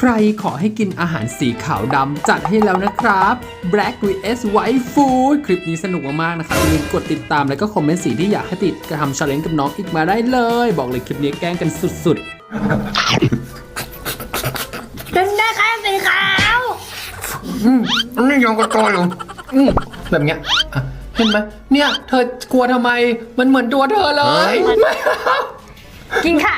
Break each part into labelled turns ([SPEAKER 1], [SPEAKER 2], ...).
[SPEAKER 1] ใครขอให้กินอาหารสีขาวดำจัดให้แล้วนะครับ Black vs White Food คลิปนี้สนุกมากๆนะครับอย่าลืมกดติดตามแล้วก็คอมเมนต์สีที่อยากให้ติดกระทำชาเลนจ์กับน้องอีกมาได้เลย บอกเลยคลิปนี้แกล้งกันสุด
[SPEAKER 2] จนได้แค่สีขาว
[SPEAKER 1] ๆอันนี้ยังกระโตอยู่แบบเนี้ยอะเห็นไหมเนี่ย เธอกลัวทำไมมันเหมือนตัวเธอเลยไม่เอา
[SPEAKER 2] กินค่ะ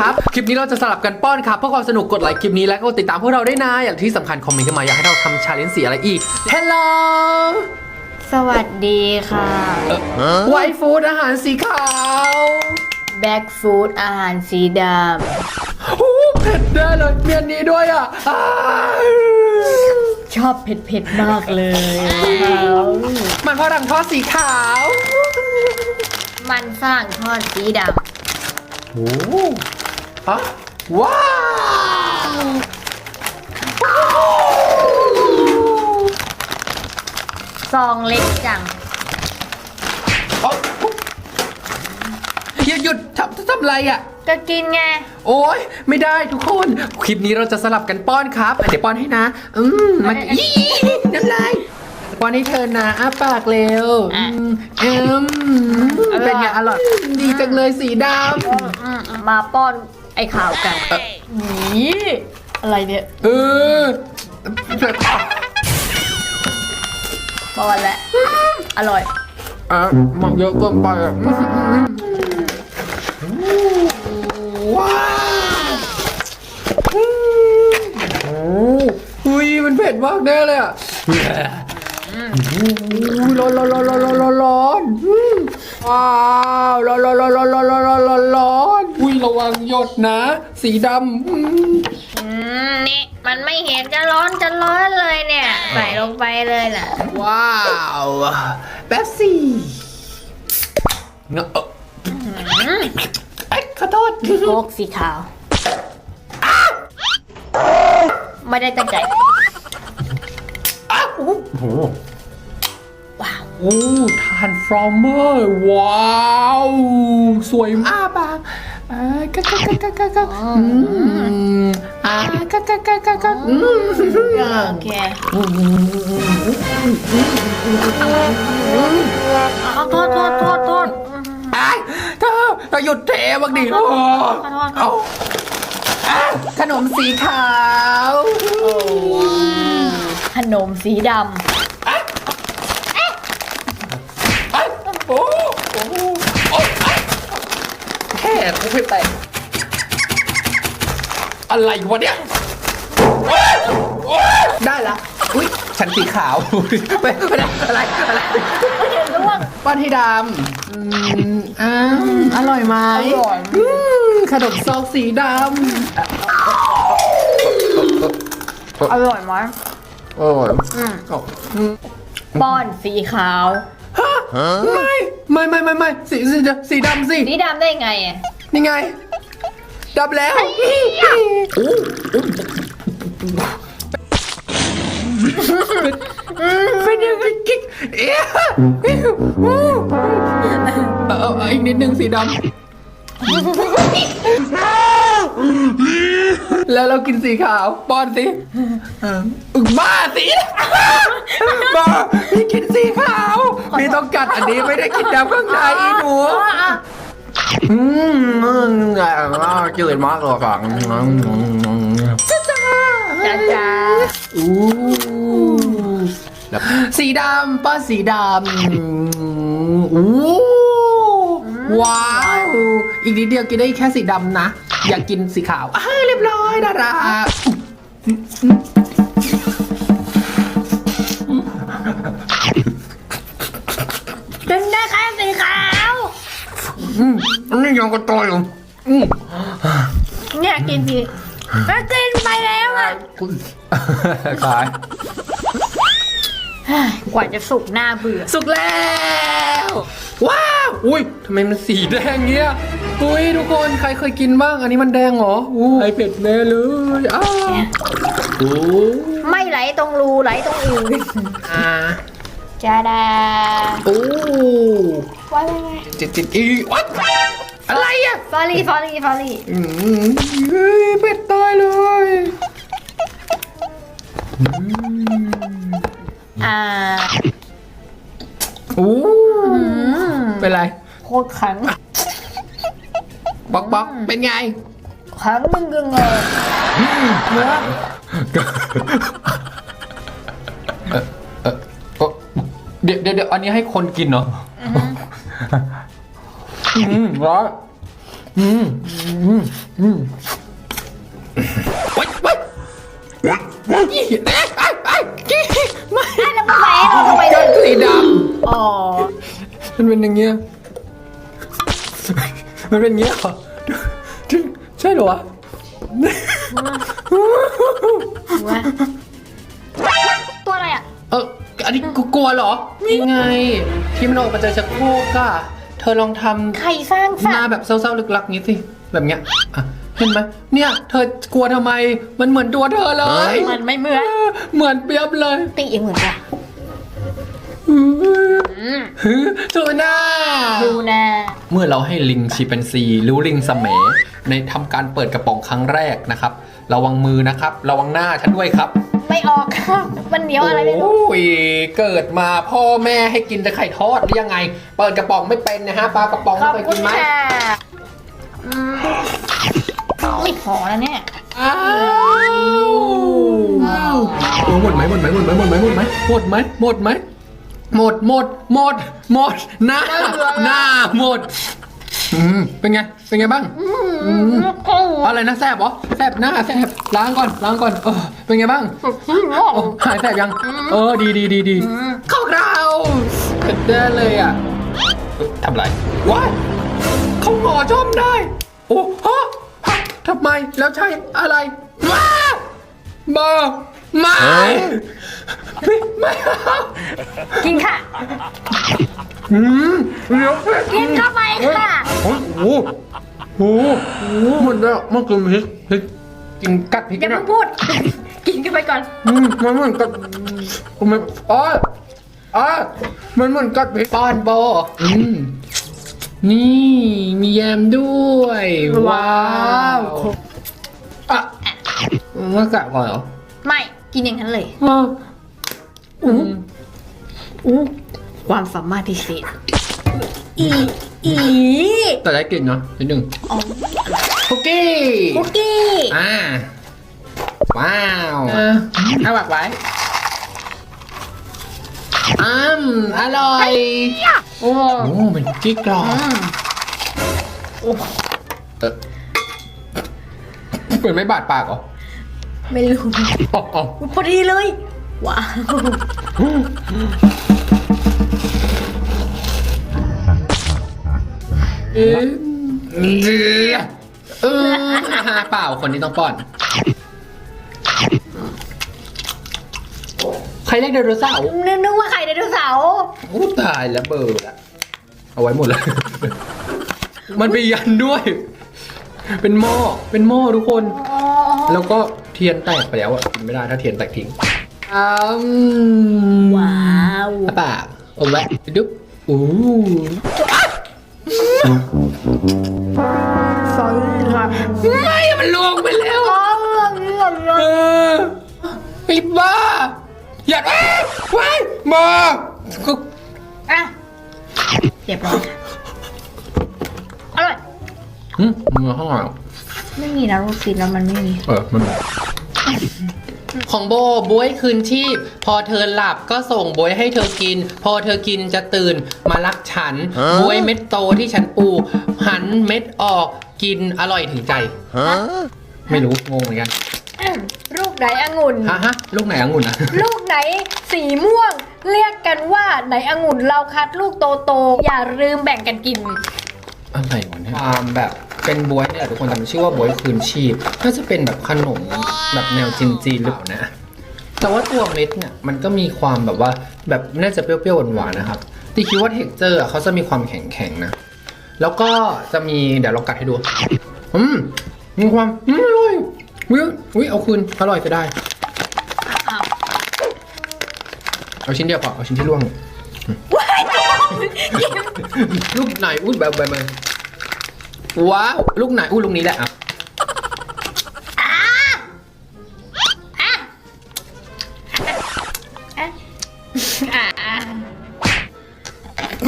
[SPEAKER 1] ครับ คลิปนี้เราจะสลับกันป้อนครับ เพื่อความสนุกกดไลค์คลิปนี้แล้วก็กดติดตามพวกเราได้วยนะ อย่างที่สำคัญคอมเมนต์กันมาอยากให้เราทำชาเลนจ์สีอะไรอีก Hello
[SPEAKER 2] สวัสดีค่ะ
[SPEAKER 1] ไวฟูดอาหารสีขาว
[SPEAKER 2] แบ็กฟู้ดอาหารสีด
[SPEAKER 1] โอ้เผ็ดแน่เลยเมียนนี้ด้วยอะอ้าวำ
[SPEAKER 2] ชอบเผ็ดๆมากเลยว้าว
[SPEAKER 1] มันฝรั่งทอดสีขาว
[SPEAKER 2] มันฝรั่งทอดสีด
[SPEAKER 1] โอ้ฮะว้าวำ
[SPEAKER 2] ซองเล็กจัง
[SPEAKER 1] เอาอย่าหยุดทำทำอะไรอะ
[SPEAKER 2] ก็กินไง
[SPEAKER 1] โอ้ยไม่ได้ทุกคน คลิปนี้เราจะสลับกันป้อนครับอะเดี๋ยวป้อนให้นะ อืมมันอีน้ำลายป้อนให้เธอนะอ้าปากเร็ว
[SPEAKER 2] อะ
[SPEAKER 1] อืมอืมเป็นไงอร่อยดีจังเลยสีด
[SPEAKER 2] อื มมาป้อนไอ้ข่าวกันนี่อะไรเนี่ยำ
[SPEAKER 1] เออเผ็ดอะ
[SPEAKER 2] ป้อนแล้วอร่อย
[SPEAKER 1] อะมันเยอะเกินไปอะว้าวอืมโอ้อุ้ยมันเผ็ดมากแน่เลยอะอุ้ยร้อนร้อนร้อนร้อนร้อนร้อนร้อนอืมว้าวร้อนร้อนร้อนร้อนร้อนร้อน วังหยดนะ สีดำอืม
[SPEAKER 2] อืมนี่มันไม่เห็นจะร้อนจะร้อนเลยเนี่ย ใส่ลงไปเลยน่ะ
[SPEAKER 1] ว้าวแป๊บซี่เงาะเอ้ยขอโทษ
[SPEAKER 2] โคกสีขาว ไม่ได้ตั้งใจ
[SPEAKER 1] อ้าวโอ้โห
[SPEAKER 2] ว้าว
[SPEAKER 1] โอ้ทานฟรอมเมอร์ ว้าว สวยมากปะ อ่ากะกะกะกะกะกะอืมอ่ากะกะกะกะกะอืม
[SPEAKER 2] โอเคเอาโทษโทษโทษโทษ
[SPEAKER 1] ไอ้เธอเธอหยุดเทบ้างดิโอ้
[SPEAKER 2] ขอโทษ
[SPEAKER 1] เอาอะขนมสีขาว
[SPEAKER 2] ขนมสีด
[SPEAKER 1] ไอ้โอ้โอ้โอ้ไอ้ แค่กูไม่แตกอะไรวะเนี่ยโอ๊ยโอ๊ยได้ละอุ้ยฉันสีขาวไปไปได้อะไรอะไรำ
[SPEAKER 2] ร่วง
[SPEAKER 1] ป้อนให้ดำอืมอ้าวอร่อยไหม
[SPEAKER 2] อร่อย
[SPEAKER 1] อืมขนมซองสีด
[SPEAKER 2] อร่อยไหมำ
[SPEAKER 1] อร่อย
[SPEAKER 2] อืม
[SPEAKER 1] อืม
[SPEAKER 2] ป้อนสีขาว
[SPEAKER 1] ฮะไม่ ไม่ไม่ไม่ไม่สีสีสีดำสิ
[SPEAKER 2] สีดำได้ไงอะ
[SPEAKER 1] นี่ไงดำแล้วเป็นยังไงกิ๊กเอ๊ะเอาเอาเอาอีกนิดนึงสีดำ แล้วเรากินสีขาวป้อนสิอึบ้าสีบ้าพี่กินสีขาวพี่ต้องกัดอันนี้ไม่ได้กินดำข้างในอีหนูอืมไงอะจืดมากเลยค่ะจ้าจ้า
[SPEAKER 2] จ้าจ้า
[SPEAKER 1] อู้แล้วสีดำป้าสีดำอู้ว้าว อีกนิดเดียวกินได้แค่สีดำนะ อยากกินสีขาวอ่าเรียบร้อยดารา
[SPEAKER 2] จนได้แค่สีขาว
[SPEAKER 1] อืมอันนี้ยังกระโตอยอยู่อืม
[SPEAKER 2] เนี่ยกินสิก็กินไปแล้วอะ
[SPEAKER 1] ขาย
[SPEAKER 2] กว่าจะสุกหน้าเบื่อ
[SPEAKER 1] สุกแล้ว ว้าว อุ้ยทำไมมันสีแดงเงี้ย อุ้ยทุกคนใครเคยกินบ้าง อันนี้มันแดงเหรออู้ไอเผ็ดแน่เลยอ้าวโอ้
[SPEAKER 2] ไม่ไหลตรงรูไหลตรงอื่น
[SPEAKER 1] อ่า
[SPEAKER 2] จ้าดา
[SPEAKER 1] โอ้
[SPEAKER 2] ว้ยว้ายว้าย
[SPEAKER 1] จิตจิตอีวัดอะไรอะ
[SPEAKER 2] ฟอลี่ฟอลี่ฟอลี่
[SPEAKER 1] อืมเฮ้ยเผ็ด
[SPEAKER 2] ตา
[SPEAKER 1] ยเลย
[SPEAKER 2] อ่า
[SPEAKER 1] อู้เป็นไร
[SPEAKER 2] โคตรขัง
[SPEAKER 1] บอกบอกเป็นไง
[SPEAKER 2] แข็งมึงยังไงเนื้อ
[SPEAKER 1] เออเออเออเดี๋ยวเดี๋ยวเดี๋ยวอันนี้ให้คนกินเนาะอืมร้อนอืมอืมอืมโอ๊ยโอ๊ยโอ๊ยโอ๊ยเอ๊ะไอ้ไอ้กี้ไม่
[SPEAKER 2] อะแล้วมึงไปเราทำไม
[SPEAKER 1] กั
[SPEAKER 2] เนี่ย
[SPEAKER 1] นสีด
[SPEAKER 2] อ๋อำ
[SPEAKER 1] มันเป็นอย่างเงี้ย มันเป็นอย่างเงี้ยเหรอใช่เหรอวะ
[SPEAKER 2] วะตัวอะไรอะ
[SPEAKER 1] เอออันนี้กูกลัวเหรอนี่ไง ที่มันออกมาจากชักโครกอะเธอลองทำ
[SPEAKER 2] ใครสร้าง
[SPEAKER 1] ห
[SPEAKER 2] สร
[SPEAKER 1] น้าร
[SPEAKER 2] ค์
[SPEAKER 1] แบบเศร้าๆลึกลักนี้สิ แบบเนี้ยอะเห็นไหมเนี่ย เธอกลัวทำไม มันเหมือนตัวเธอเลย
[SPEAKER 2] มันไม่เหมือน
[SPEAKER 1] เหมือนเปียบเลย
[SPEAKER 2] ตีเองเหมือนกัน
[SPEAKER 1] ฮึจูน่า
[SPEAKER 2] ดูนะ
[SPEAKER 1] เมื่อเราให้ลิงชิปันซีหรือลิงสมในทำการเปิดกระป๋องครั้งแรกนะครับ ระวังมือนะครับ ระวังหน้าฉันด้วยครับ
[SPEAKER 2] ไม่ออกครับมันเหนียวอะไรไม่รู้
[SPEAKER 1] โอ้ยเกิดมาพ่อแม่ให้กินแต่ไข่ทอดหรือยังไง เปิดกระป๋องไม่เป็นนะฮะปลากระป๋อง
[SPEAKER 2] ขอบ
[SPEAKER 1] เคย
[SPEAKER 2] คุ
[SPEAKER 1] กิ
[SPEAKER 2] ณ
[SPEAKER 1] นไหม
[SPEAKER 2] ค่ะอืมไม่พอแล้วเนี่ย
[SPEAKER 1] อ้าวโอ้หมดไหมหมดไหมหมดไหมหมดไหมหมดไหมหมดไหมหมดไหม หมดหมดหมดหมดหน้าหน้าหมดอืมเป็นไง เป็นไงบ้าง
[SPEAKER 2] อืม
[SPEAKER 1] อะไรนะแสบเหรอแสบหน้าแสบล้างก่อนล้างก่อนเออเป็นไงบ้างโอ้หายแสบยัง เออดีดีดีดีเข้าเราเกิดได้เลยอะเอ้ยทำไรว้ายเขาหงอชอมได้ โอ้ฮะฮะทำไมแล้วใช่อะไรว้าวบอก ไม่ไม่ไม่เอา
[SPEAKER 2] กินค่ะ
[SPEAKER 1] อืมเดี๋ยว
[SPEAKER 2] กินเข้าไปค่ะ
[SPEAKER 1] โอ้โหโอ้โหหมดแล้วมันกินพริกพริกกินกัดพริก
[SPEAKER 2] อย่า
[SPEAKER 1] นะ
[SPEAKER 2] เพิ่งพูด กินกันไปก่อน
[SPEAKER 1] อืมมันเหมือนกับมันอ๋ออ๋อมันเหมือนกัดพริกป้อนโบอืมนี่มีแยมด้วยว้าว อะเมื่อกะก่อนเหรอ
[SPEAKER 2] ไม่ กินอย่างนั้นเลย
[SPEAKER 1] อ๋ออืม
[SPEAKER 2] อู้ความสามารถพิเศษอีอี
[SPEAKER 1] แต่ได้กลิ่นเนาะนิดหนึ่ง
[SPEAKER 2] อ๋อ
[SPEAKER 1] คุกกี้
[SPEAKER 2] คุกกี้
[SPEAKER 1] อ่าว้าวเอาบักไว้อืมอร่อย
[SPEAKER 2] โอ้
[SPEAKER 1] โอ้เป็นคุกกี้กรอบ
[SPEAKER 2] อืมโอ้
[SPEAKER 1] เออเหมือนไม่บาดปากเหรอ
[SPEAKER 2] ไม่รู้
[SPEAKER 1] อ๋ออ๋อ
[SPEAKER 2] พอดีเลย ว้าว
[SPEAKER 1] เออเดือเอออาหารเปล่าคนนี้ต้องป้อน ใครเรียกไดโนเสาร์
[SPEAKER 2] นึกนึกว่าไข่ไดโนเสาร์
[SPEAKER 1] อู้ตายแล้วเบอร์ละเอาไว้หมดเลยมันไปยันด้วย เป็นหม้อเป็นหม้อทุกคน
[SPEAKER 2] อ๋อ
[SPEAKER 1] แล้วก็เทียนแตกไปแล้วอะกินไม่ได้ถ้าเทียนแตกทิ้งอืม
[SPEAKER 2] ว้าว
[SPEAKER 1] อะปากเอาแวะดุ๊บอู้
[SPEAKER 2] สอยค่ะ
[SPEAKER 1] ไม่มันลวงไปแล้ว
[SPEAKER 2] อ๋อเรื่อง
[SPEAKER 1] เออไอ้บ้า อย่าเอ้ยไว้มาก็
[SPEAKER 2] อะเรียบร้อยอร่อย
[SPEAKER 1] หึมึงเอาข้างหลัง
[SPEAKER 2] ไม่มีนะรูซีนแล้วมันไม่มี
[SPEAKER 1] เออ มัน ของโบบวยคืนชีพ พอเธอหลับก็ส่งบวยให้เธอกิน พอเธอกินจะตื่นมารักฉันบวยเม็ดโตที่ฉันปลูกหันเม็ดออกกินอร่อยถึงใจ ไม่รู้งงเหมือนกัน
[SPEAKER 2] อืมลูกไหนองุ่น
[SPEAKER 1] ฮะฮะลูกไหนองุ่นอะ
[SPEAKER 2] ลูกไหนสีม่วง เรียกกันว่าไหนองุ่นเราคัดลูกโตๆอย่าลืมแบ่งกันกิน
[SPEAKER 1] อะไรวะเนี่ยความแบบ เป็นบวยเนี่ยทุกคนแต่มันชื่อว่าบวยคืนชีพน่าจะเป็นแบบขนมแบบแนวจีนๆหรือเปล่านะ แต่ว่าตัวเม็ดเนี่ยมันก็มีความแบบว่าแบบน่าจะเปรี้ยวๆหวานๆนะครับตีคิดว่าเท็กเจอร์เขาจะมีความแข็งๆนะ แล้วก็จะมีเดี๋ยวเรากัดให้ดู อืมมีความอืมอร่อยวิววิเอาคืนอร่อยจะได้
[SPEAKER 2] อ้าว
[SPEAKER 1] เอาชิ้นเดียวพอเอาชิ้นที่ร่วง ลูกไหนอุ้ยแบบแบบแบบ ว้าวลูกไหนอู้ลูกนี้แหละอะ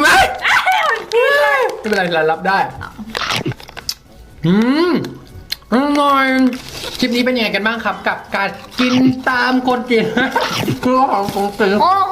[SPEAKER 1] ไม่
[SPEAKER 2] เป็
[SPEAKER 1] นไรเรารับได้ อืมอร่อยคลิปนี้เป็นยังไงกันบ้างครับ กับการกินตามคนกิน คือของของ
[SPEAKER 2] ตือ โอ้โห